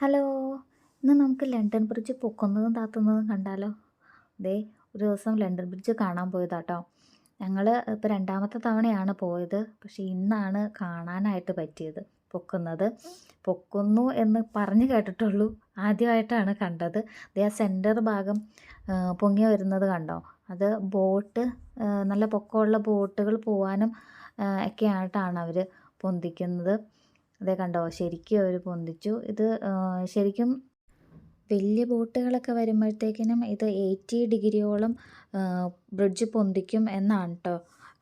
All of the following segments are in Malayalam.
ഹലോ ഇന്ന് നമുക്ക് ലണ്ടൻ ബ്രിഡ്ജ് പൊക്കുന്നതും താത്തുന്നതും കണ്ടാലോ? ദേ ഒരു ദിവസം ലണ്ടൻ ബ്രിഡ്ജ് കാണാൻ പോയതാട്ടോ. ഞങ്ങൾ ഇപ്പോൾ രണ്ടാമത്തെ തവണയാണ് പോയത്. പക്ഷേ ഇന്നാണ് കാണാനായിട്ട് പറ്റിയത് പൊക്കുന്നത്. പൊക്കുന്നു എന്ന് പറഞ്ഞു കേട്ടിട്ടുള്ളൂ. ആദ്യമായിട്ടാണ് കണ്ടത്. ദേ ആ സെന്റർ ഭാഗം പൊങ്ങി വരുന്നത് കണ്ടോ? അത് ബോട്ട് നല്ല പൊക്കമുള്ള ബോട്ടുകൾ പോവാനും ഒക്കെ ആയിട്ടാണ് അവർ പൊന്തിക്കുന്നത്. അതേ കണ്ടോ? ശരിക്കും അവർ പൊന്തിച്ചു. ഇത് ശരിക്കും വലിയ ബോട്ടുകളൊക്കെ വരുമ്പോഴത്തേക്കിനും ഇത് എയ്റ്റി ഡിഗ്രിയോളം ബ്രിഡ്ജ് പൊന്തിക്കും എന്നാണ് കേട്ടോ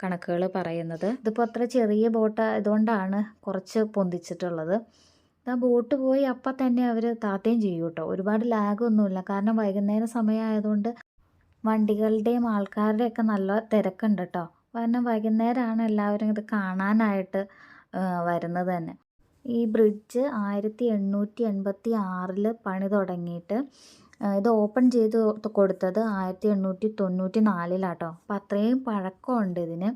കണക്കുകൾ പറയുന്നത്. ഇതിപ്പോൾ അത്ര ചെറിയ ബോട്ട് ആയതുകൊണ്ടാണ് കുറച്ച് പൊന്തിച്ചിട്ടുള്ളത്. ആ ബോട്ട് പോയി അപ്പം തന്നെ അവർ താത്തേം ചെയ്യും കേട്ടോ ഒരുപാട് ലാഗൊന്നുമില്ല കാരണം വൈകുന്നേരം സമയമായതുകൊണ്ട് വണ്ടികളുടെയും ആൾക്കാരുടെയൊക്കെ നല്ല തിരക്കുണ്ട് കേട്ടോ കാരണം വൈകുന്നേരമാണ് എല്ലാവരും ഇത് കാണാനായിട്ട് വരുന്നത് തന്നെ. ഈ ബ്രിഡ്ജ് ആയിരത്തി എണ്ണൂറ്റി എൺപത്തി ആറിൽ പണി തുടങ്ങിയിട്ട് ഇത് ഓപ്പൺ ചെയ്ത് കൊടുത്തത് ആയിരത്തി എണ്ണൂറ്റി തൊണ്ണൂറ്റി നാലിലാട്ടോ അപ്പം അത്രയും പഴക്കമുണ്ട് ഇതിന്.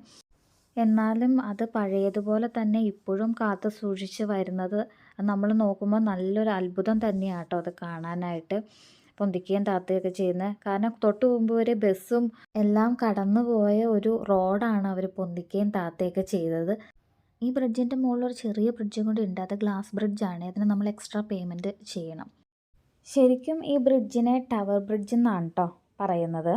എന്നാലും അത് പഴയതുപോലെ തന്നെ ഇപ്പോഴും കാത്തു സൂക്ഷിച്ച് വരുന്നത് നമ്മൾ നോക്കുമ്പോൾ നല്ലൊരു അത്ഭുതം തന്നെയാണ് കേട്ടോ അത് കാണാനായിട്ട് പൊന്തിക്കുകയും താത്തുകയൊക്കെ ചെയ്യുന്നത് കാരണം തൊട്ട് മുമ്പ് വരെ ബസ്സും എല്ലാം കടന്നു പോയ ഒരു റോഡാണ് അവർ പൊന്തിക്കുകയും താത്തുകയൊക്കെ ചെയ്തത്. ഈ ബ്രിഡ്ജിന്റെ മുകളിൽ ഒരു ചെറിയ ബ്രിഡ്ജും കൂടി ഉണ്ട്. അത് ഗ്ലാസ് ബ്രിഡ്ജാണ്. അതിന് നമ്മൾ എക്സ്ട്രാ പേയ്മെന്റ് ചെയ്യണം. ശരിക്കും ഈ ബ്രിഡ്ജിനെ ടവർ ബ്രിഡ്ജ് എന്നാണ് കേട്ടോ പറയുന്നത്.